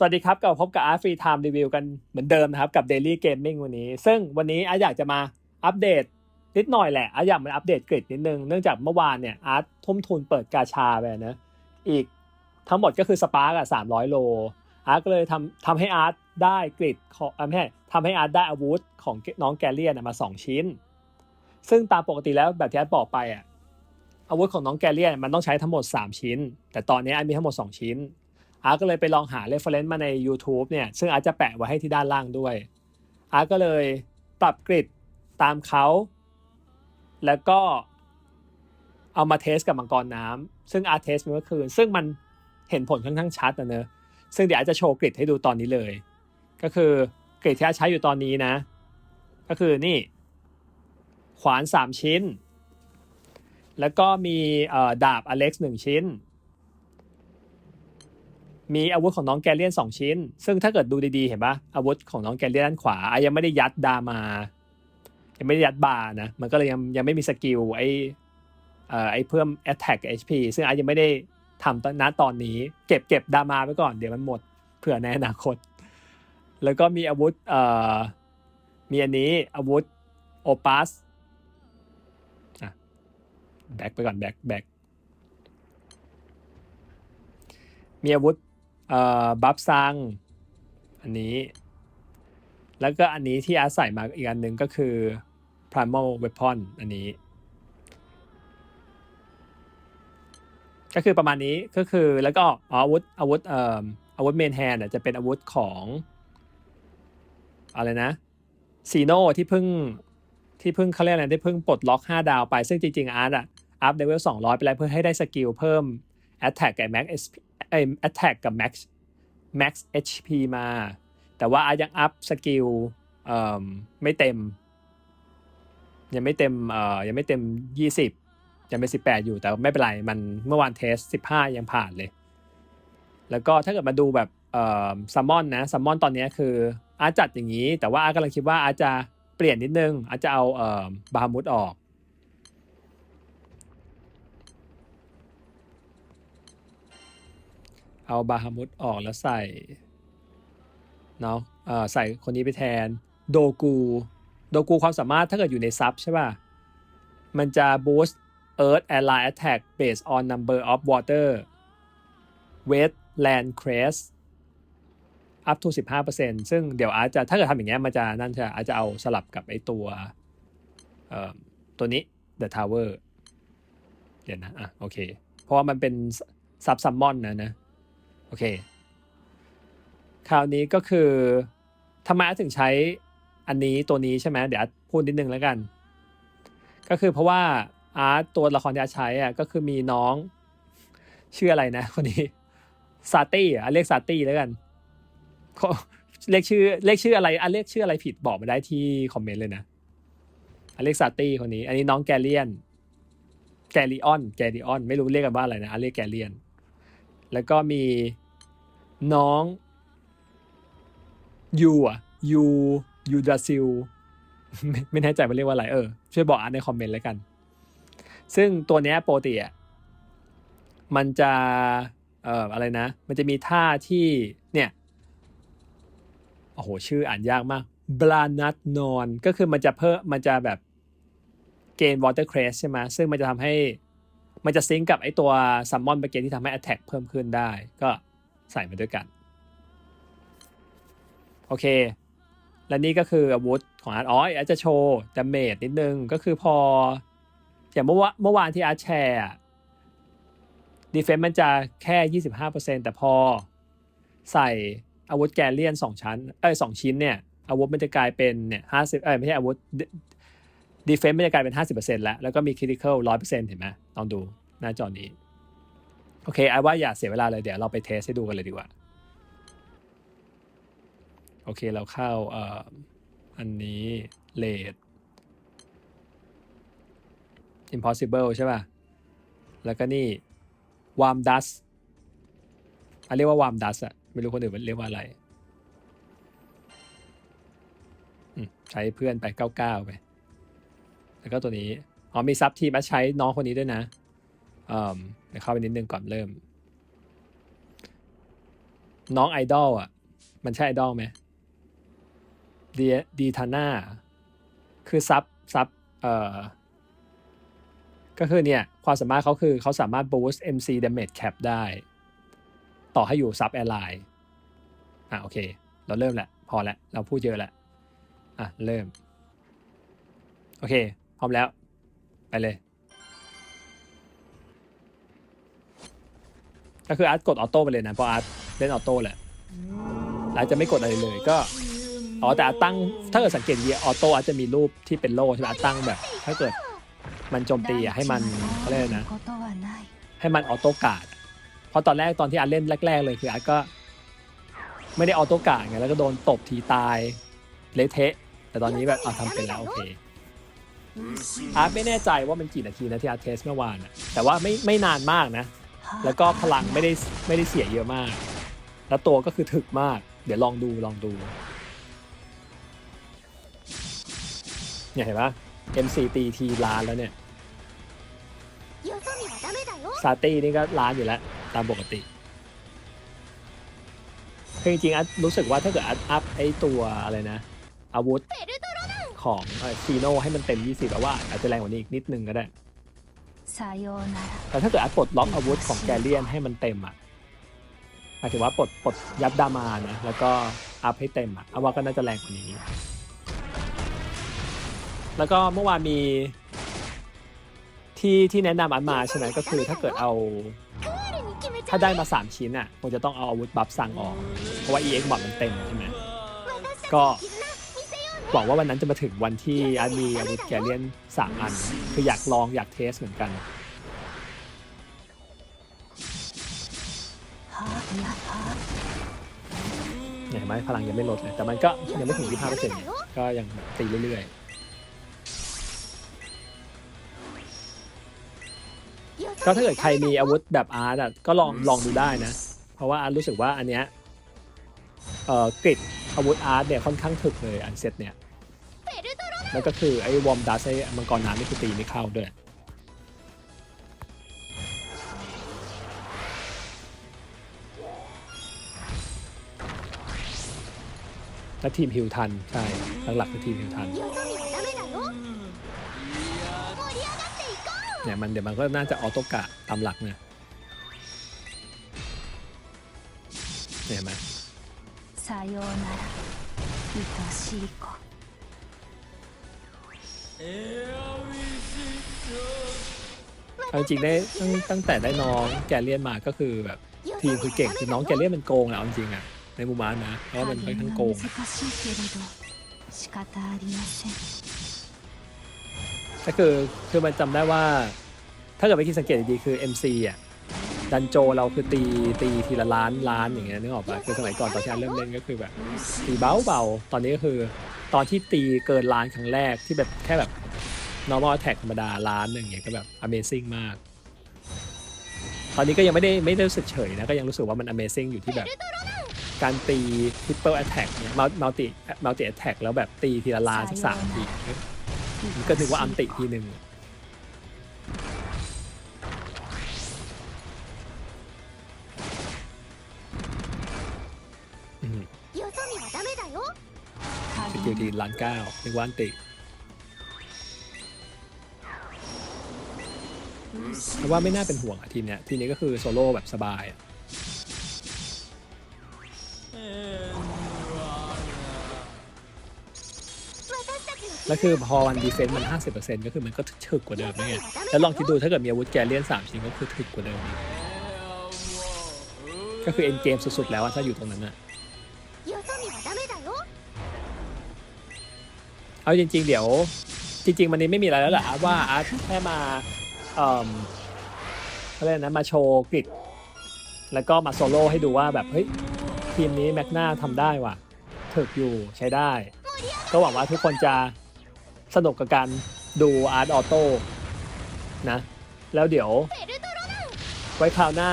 สวัสดีครับกลับพบกับอาร์ตฟรีไทม์รีวิวกันเหมือนเดิมนะครับกับ Daily Gaming วันนี้ ซึ่งวันนี้อาร์ตอยากจะมาอัปเดตนิดหน่อยแหละอาร์ตอยากมาอัปเดตกริดนิดนึง เนื่องจากเมื่อวานเนี่ยอาร์ตทุ่มทุนเปิดกาชาไปนะอีกทั้งหมดก็คือสปาร์กอะสามร้อยโลอาร์ตก็เลยทำทำให้อาร์ตได้กริดของอาไม่ใช่ทำให้อาร์ตได้อาวุธของน้องแกเลียนมาสองชิ้น ซึ่งตามปกติแล้วแบบที่อาร์ตบอกไปอะอาวุธของน้องแกเลียนมันต้องใช้ทั้งหมด 3 ชิ้น แต่ตอนนี้อาร์ตมีทั้งหมด 2 ชิ้น อาร์ก็เลยไปลองหา reference มาใน YouTube เนี่ยซึ่งอาร์จะแปะไว้ให้ที่ด้านล่างด้วย อาร์ก็เลยปรับกริดตามเขา แล้วก็เอามาเทสกับมังกรน้ำซึ่งอาร์เทสเมื่อคืน ซึ่งมันเห็นผลค่อนข้างชัดนะเนอะซึ่งเดี๋ยวอาจจะโชว์กริดให้ดูตอนนี้เลย ก็คือกริดที่อาร์ใช้อยู่ตอนนี้นะ ก็คือนี่ ขวาน 3 ชิ้น แล้วก็มีดาบอเล็กซ์หนึ่งชิ้น มีอาวุธของน้องแกเลียนสองชิ้น ซึ่งถ้าเกิดดูดีๆ เห็นปะอาวุธของน้องแกเลียนด้านขวาอยังไม่ได้ยัดดามา ยังไม่ได้ยัดบาร์นะ มันก็เลยยังยังไม่มีสกิลไอเอ่อไอเพิ่ม attack HP ซึ่งอาจยังไม่ได้ทำตอนณตอนนี้ เก็บเก็บดามาไว้ก่อนเดี๋ยวมันหมดเผื่อในอนาคต แล้วก็มีอาวุธเอ่อมีอันนี้อาวุธโอปัสอะแบ็กไปก่อนแบ็กแบ็กมีอาวุธ เอ่อบัฟซัง อันนี้ แล้วก็อันนี้ที่อาร์ตใส่มาอีกอันหนึ่งก็คือ primal weapon อันนี้ ก็คือประมาณนี้ก็คือแล้วก็อ๋ออาวุธอาวุธเอ่ออาวุธเมนแฮนจะเป็นอาวุธของอะไรนะซีโนที่เพิ่งที่เพิ่งเขาเรียกอะไรที่เพิ่งปลดล็อก 5 ดาวไป ซึ่งจริง ๆ อาร์ตอะอัพเลเวล200 ไปแล้วเพื่อให้ได้สกิลเพิ่ม attack กับ max ไอ้ attack กับ max max HP มา แต่ว่าอายังอัพสกิลเอ่อไม่เต็ม ยังไม่เต็มเอ่อยังไม่เต็ม20ยังเป็น18อยู่แต่ไม่เป็นไร มันเมื่อวานเทส15ยังผ่านเลย แล้วก็ถ้าเกิดมาดูแบบเอ่อซัมมอนนะซัมมอนตอนนี้คืออาจัดอย่างนี้ แต่ว่าอากำลังคิดว่าอาร์ตจะเปลี่ยนนิดนึงอาร์ตจะเอาเอ่อบาฮามุดออก เอาบาฮามุดออกแล้วใส่เนาะใส่คนนี้ไปแทนโดกูโดกูความสามารถถ้าเกิดอยู่ในซับใช่ป่ะ มันจะ boost Earth ally attack based on number of water weight land crest up to 15%ซึ่งเดี๋ยวอาจจะถ้าเกิดทำอย่างเงี้ยมันจะนั่นใช่อาจจะเอาสลับกับไอ้ตัวตัวนี้ the tower เดี๋ยวนะ อะ โอเค เพราะว่ามันเป็นซับซัมมอนนะนะ โอเค คราวนี้ก็คือทำไมอาร์ตถึงใช้อันนี้ตัวนี้ใช่ไหมเดี๋ยวอาร์ตพูดนิดนึงแล้วกัน ก็คือเพราะว่าอาร์ตตัวละครที่อาร์ตใช้อะก็คือมีน้องชื่ออะไรนะคนนี้ซาตี้อะเรียกซาตี้แล้วกันเขาเรียกชื่อเรียกชื่ออะไรอะเรียกชื่ออะไรผิดบอกมาได้ที่คอมเมนต์เลยนะอเรียกซาตี้คนนี้ อันนี้น้องแกเลียน แกลิออน แกลิออน ไม่รู้เรียกกันว่าอะไรนะอเรียกแกเลียน แล้วก็มี น้องยูอะยูยูดาซิลไม่แน่ใจว่าเรียกว่าอะไรเออช่วยบอกอ่านในคอมเมนต์แล้วกัน ซึ่งตัวเนี้ยโปกติอะมันจะเอ่ออะไรนะ มันจะมีท่าที่เนี่ยโอ้โหชื่ออ่านยากมากบลานัทนอนก็คือมันจะเพิ่มมันจะแบบเกณฑ์วอเตอร์เครสใช่ไหมซึ่งมันจะทำให้มันจะซิงกับไอตัวซัมมอนเมื่อกี้ที่ทำให้ Attack เพิ่มขึ้นได้ ก็ ใส่มาด้วยกัน โอเค และนี่ก็คืออาวุธของอาร์ตอ๋ออาร์ตจะโชว์ดาเมจนิดนึง ก็คือพอ อย่างเมื่อวาเมื่อวานที่อาร์ตแชร์ดีเฟนซ์มันจะแค่ 25%แต่พอใส่อาวุธแกเลียน2ชั้น เอ้ยสองชิ้นเนี่ย อาวุธมันจะกลายเป็นเนี่ยห้าสิบเอ้ยไม่ใช่อาวุธดีเฟนซ์มันจะกลายเป็น 50%แล้ว แล้วก็มีคริติคอล100%เห็นไหมลองดูหน้าจอนี้ โอเคไอ้ว่าอย่าเสียเวลาเลยเดี๋ยวเราไปเทสให้ดูกันเลยดีกว่า โอเคเราเข้าเอ่ออันนี้เลด impossible ใช่ป่ะ แล้วก็นี่ warm dust อะเรียกว่า warm dust อะไม่รู้คนอื่นเรียกว่าอะไรใช้เพื่อนไป 99 ไป แล้วก็ตัวนี้ อ๋อมีซับทีมาใช้น้องคนนี้ด้วยนะ เดี๋ยวเข้าไปนิดนึงก่อนเริ่ม น้องไอดอลอะ มันใช่ไอดอลไหมดีดีทาน่าคือซับซับเอ่อก็คือเนี่ย ความสามารถเขาคือเขาสามารถ boost MC damage cap ได้ ต่อให้อยู่ซับแอร์ไลน์อะโอเค เราเริ่มแหละ พอแล้วเราพูดเยอะแล้วอะ เริ่ม โอเค พร้อมแล้ว ไปเลย ก็คืออาร์ตกดออโต้ไปเลยนะเพราะอาร์ตเล่นออโต้แหละอาร์ตจะไม่กดอะไรเลยก็อ๋อแต่อาร์ตตั้งถ้าเกิดสังเกตดีออโต้อาร์ตจะมีรูปที่เป็นโล่ใช่ไหมอาร์ตตั้งแบบ ถ้าเกิดมันโจมตีอะให้มันเขาเรียกอะไรนะ ให้มันออโต้การ์ดอะเพราะตอนแรกตอนที่อาร์ตเล่นแรก ๆ เลยคืออาร์ตก็ ไม่ได้ออโต้การ์ดไงแล้วก็โดนตบทีตายเละเทะ แต่ตอนนี้แบบเอาทำเป็นแล้วโอเคอาร์ตไม่แน่ใจว่ามันกี่นาทีนะที่อาร์ตเทสเมื่อวานอะแต่ว่าไม่ไม่นานมากนะ แล้วก็พลังไม่ได้ไม่ได้เสียเยอะมาก แล้วตัวก็คือถึกมาก เดี๋ยวลองดูลองดูเนี่ยเห็นปะ MCTT ล้านแล้วเนี่ยซาตีนี่ก็ล้านอยู่แล้ว ตามปกติคือจริงๆอัดรู้สึกว่าถ้าเกิดอัดอัพไอตัวอะไรนะ อาวุธของซีโนให้มันเต็ม 20แปลว่าอาจจะแรงกว่านี้อีกนิดนึงก็ได้ แต่ถ้าเกิดอาร์ปลดล็อกอาวุธของแกเลียนให้มันเต็มอะหมายถึงว่าปลดปลดยับดามานะแล้วก็อัพให้เต็มอะอาว่าก็น่าจะแรงกว่านี้ แล้วก็เมื่อวานมีที่ที่แนะนำอันมาใช่ไหมก็คือถ้าเกิดเอา ถ้าได้มา 3 ชิ้นอะคงจะต้องเอาอาวุธบัฟสั่งออก เพราะว่า EX หมดมันเต็มใช่ไหมก็ หวังว่าวันนั้นจะมาถึงวันที่อาร์มีอาวุธแกเลียนสามอัน คืออยากลองอยากเทสเหมือนกันเห็นไหมพลังยังไม่ลดเลย แต่มันก็ยังไม่ถึง 25%ก็ยังตีเรื่อยๆ ก็ถ้าเกิดใครมีอาวุธแบบอาร์ตก็ลองลองดูได้นะ เพราะว่าอาร์ตรู้สึกว่าอันเนี้ยเอ่อกริด อาวุธอาร์ตเนี่ยค่อนข้างถึกเลยอันเซตเนี่ยแล้วก็คือไอ้วอมดัสไอ้มังกรน้ำนี่คือตีไม่เข้าด้วยและทีมฮิวทัน ใช่หลักๆคือทีมฮิวทันเนี่ยมันเดี๋ยวมันก็น่าจะออโตกะตามหลักเนี่ยเห็นไหม ようなら愛しい子 เอาจริงๆได้ตั้งตั้งแต่ได้น้องแกเลียนมาก็คือแบบทีมคือเก่งคือน้องแกเลียนมันโกงแหละเอาจริงๆอ่ะในมุมอาร์ตนะเพราะว่ามันค่อนข้างโกง 難しいけれど仕方ありません ก็คือคือมันจำได้ว่า ถ้าเกิดไปคิดสังเกตดีๆคือ MC อ่ะ ดันโจเราคือตีตีทีละล้านล้านอย่างเงี้ยนึกออกปะคือสมัยก่อนตอนที่อาร์ตเริ่มเล่นก็คือแบบตีเบาเบาตอนนี้ก็คือตอนที่ตีเกินล้านครั้งแรกที่แบบแค่แบบ normal attack ธรรมดาล้านหนึ่งอย่างเงี้ยก็แบบ amazing มาก ตอนนี้ก็ยังไม่ได้ไม่ได้รู้สึกเฉยนะก็ยังรู้สึกว่ามัน amazing อยู่ที่แบบ การตี triple attack เนี่ย multi multi attack แล้วแบบตีทีละล้านสักสามทีก็นึกว่าอันติทีหนึ่ง กิลดีนล้านเก้าหนึ่งวันติแต่ว่าไม่น่าเป็นห่วงอะทีมเนี้ยทีมนี้ก็คือโซโล่แบบสบายอะแล้วคือพอวันดีเฟนต์มัน 50%ก็คือมันก็ถึกกว่าเดิมนี่ไงแล้วลองคิดดูถ้าเกิดมีอาวุธแกเลียน3ชิ้นก็คือถึกกว่าเดิม ก็คือเอ็นเกมสุดๆแล้วถ้าอยู่ตรงนั้นอะ เอาจริง ๆ เดี๋ยว จริง ๆ วันนี้ไม่มีอะไรแล้วแหละว่าอาร์ตแค่มาเอ่ออะไรนะมาโชว์กริดแล้วก็มาโซโล่ให้ดูว่าแบบเฮ้ยทีมนี้แม็กนาทำได้ว่ะถึกอยู่ใช้ได้ ก็หวังว่าทุกคนจะสนุกกับการดูอาร์ตออโต้นะ แล้วเดี๋ยวไว้คราวหน้า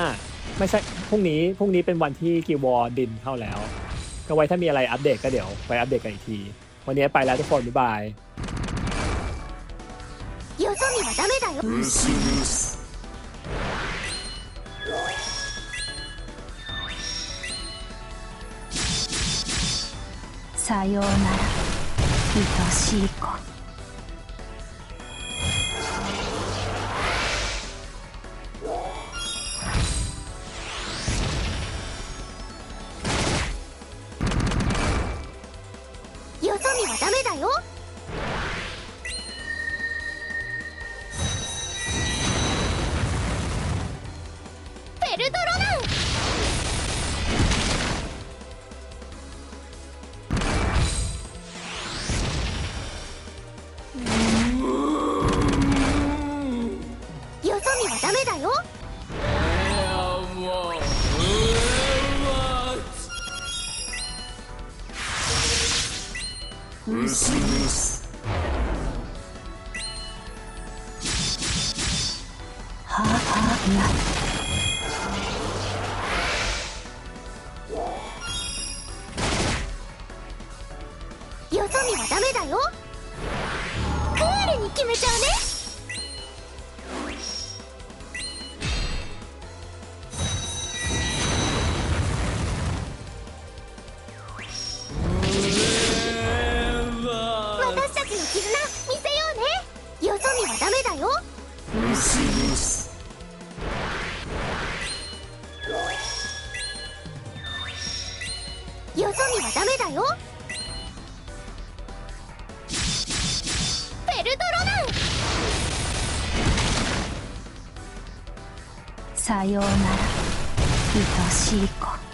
ไม่ใช่พรุ่งนี้พรุ่งนี้เป็นวันที่กีวอร์ดินเข้าแล้ว ก็ไว้ถ้ามีอะไรอัปเดตก็เดี๋ยวไปอัปเดตกันอีกที วันนี้ไปแล้วทุกคนบ๊ายบายよはだよさようなら愛しい子 Merciless さようなら。愛しい子。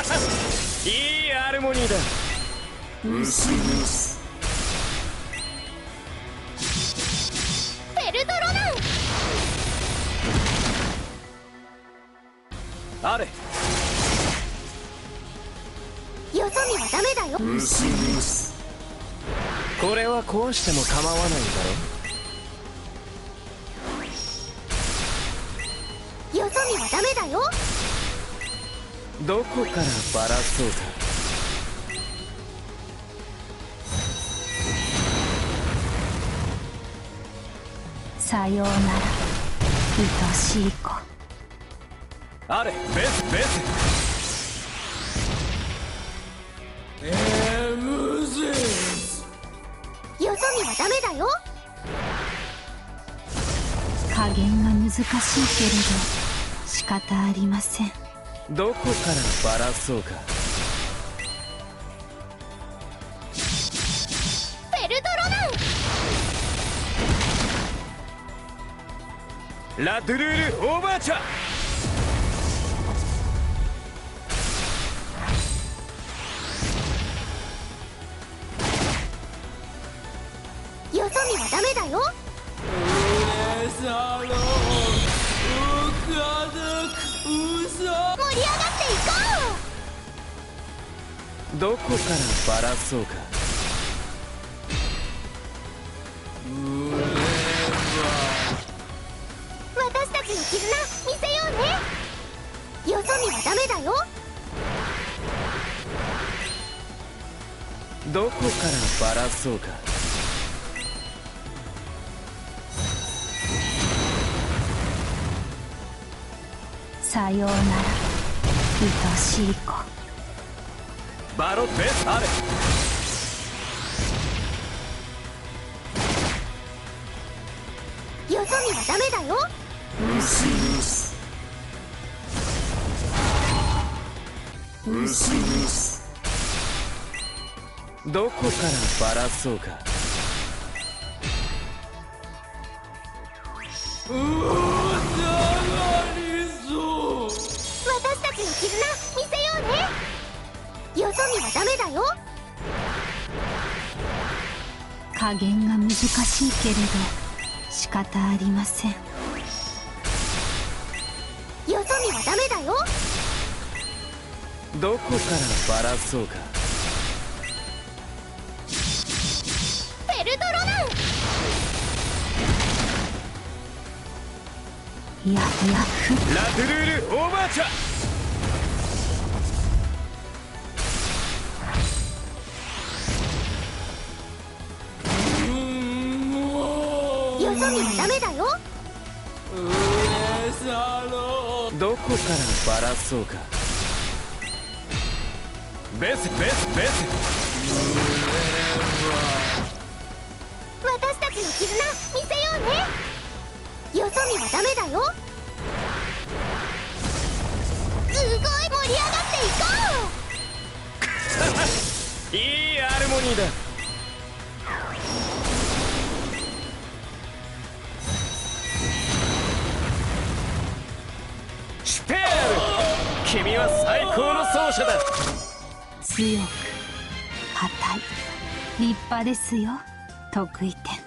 いいハーモニーだ。ペルドロナンあれ。よそ見はダメだよ。これは壊しても構わないだよそ見はダメだよ。ろどこからバラそうかさようなら。愛しい子。あれベスベスよそ見はダメだよ。加減が難しいけれど仕方ありませんどこからバラそうか？ペルドロナンラドゥルールオーバーチャー！よそ見はダメだよどこからバラそうか。う私たちの絆見せようね。よそ見はダメだよ。どこからバラそうか。さようなら。愛しい子バロテアレよそ見はダメだよ。どこからバラそうか。うお下がりそう。私たちの絆見せようね。よそ見はダメだよ。加減が難しいけれど仕方ありません。よそ見はダメだよ。どこからバラそうか。ペルトロナン。いやいやふ。ラトゥルールオーバーチャーだよ。どこからバラそうか。ベスベスベス私たちの絆見せようね。よそ見はダメだよ。すごい盛り上がっていこ いいアルモニーだ君は最高の奏者だ。強く硬い立派ですよ。得意点。